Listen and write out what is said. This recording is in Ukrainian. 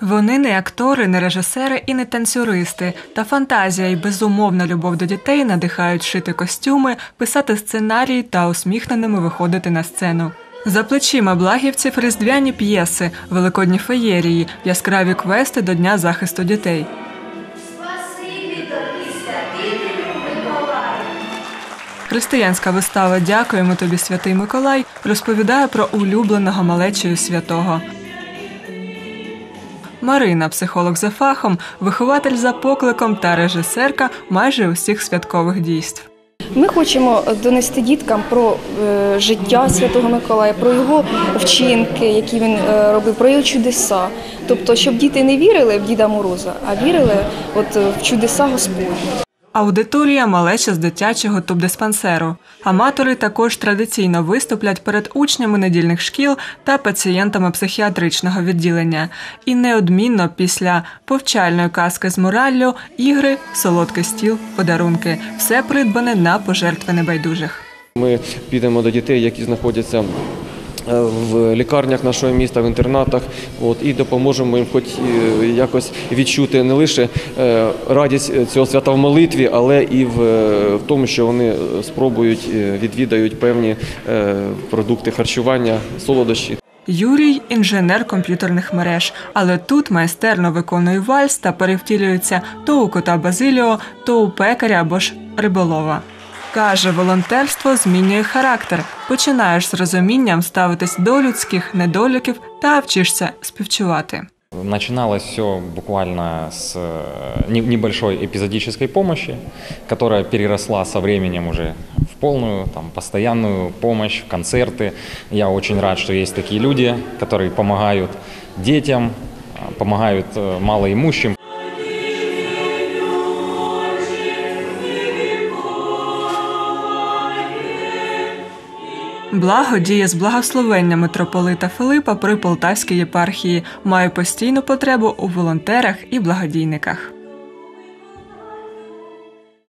Вони не актори, не режисери і не танцюристи. Та фантазія і безумовна любов до дітей надихають шити костюми, писати сценарії та усміхненими виходити на сцену. За плечима благівців різдвяні п'єси, великодні феєрії, яскраві квести до Дня захисту дітей. Християнська вистава Дякуємо тобі, святий Миколай розповідає про улюбленого малечою святого. Марина, психолог за фахом, вихователь за покликом та режисерка майже усіх святкових дійств. Ми хочемо донести діткам про е, життя Святого Миколая, про його вчинки, які він е, робив, про його чудеса. Тобто, щоб діти не вірили в Діда Мороза, а вірили от, в чудеса Господні. Аудиторія малеча з дитячого тубдиспансеру. Аматори також традиційно виступлять перед учнями недільних шкіл та пацієнтами психіатричного відділення. І неодмінно після повчальної казки з мораллю, ігри, солодкий стіл, подарунки все придбане на пожертви небайдужих. Ми підемо до дітей, які знаходяться в лікарнях нашого міста, в інтернатах, от, і допоможемо їм хоч е, якось відчути не лише е, радість цього свята в молитві, але і в, е, в тому, що вони спробують, е, відвідають певні е, продукти харчування, солодощі. Юрій інженер комп'ютерних мереж, але тут майстерно виконує вальс та перевтілюється то у кота Базиліо, то у пекаря або ж риболова. Каже, волонтерство змінює характер. Починаєш з розумінням ставитись до людських недоліків та вчишся співчувати. Начиналось все буквально с э, не- небольшой эпизодической помощи, которая переросла со временем уже в полную, там, постоянную помощь, в концерты. Я очень рад, что есть такие люди, которые помогают детям, а, помогают э, малоимущим. Благо діє з благословення митрополита Филипа при Полтавській єпархії, має постійну потребу у волонтерах і благодійниках.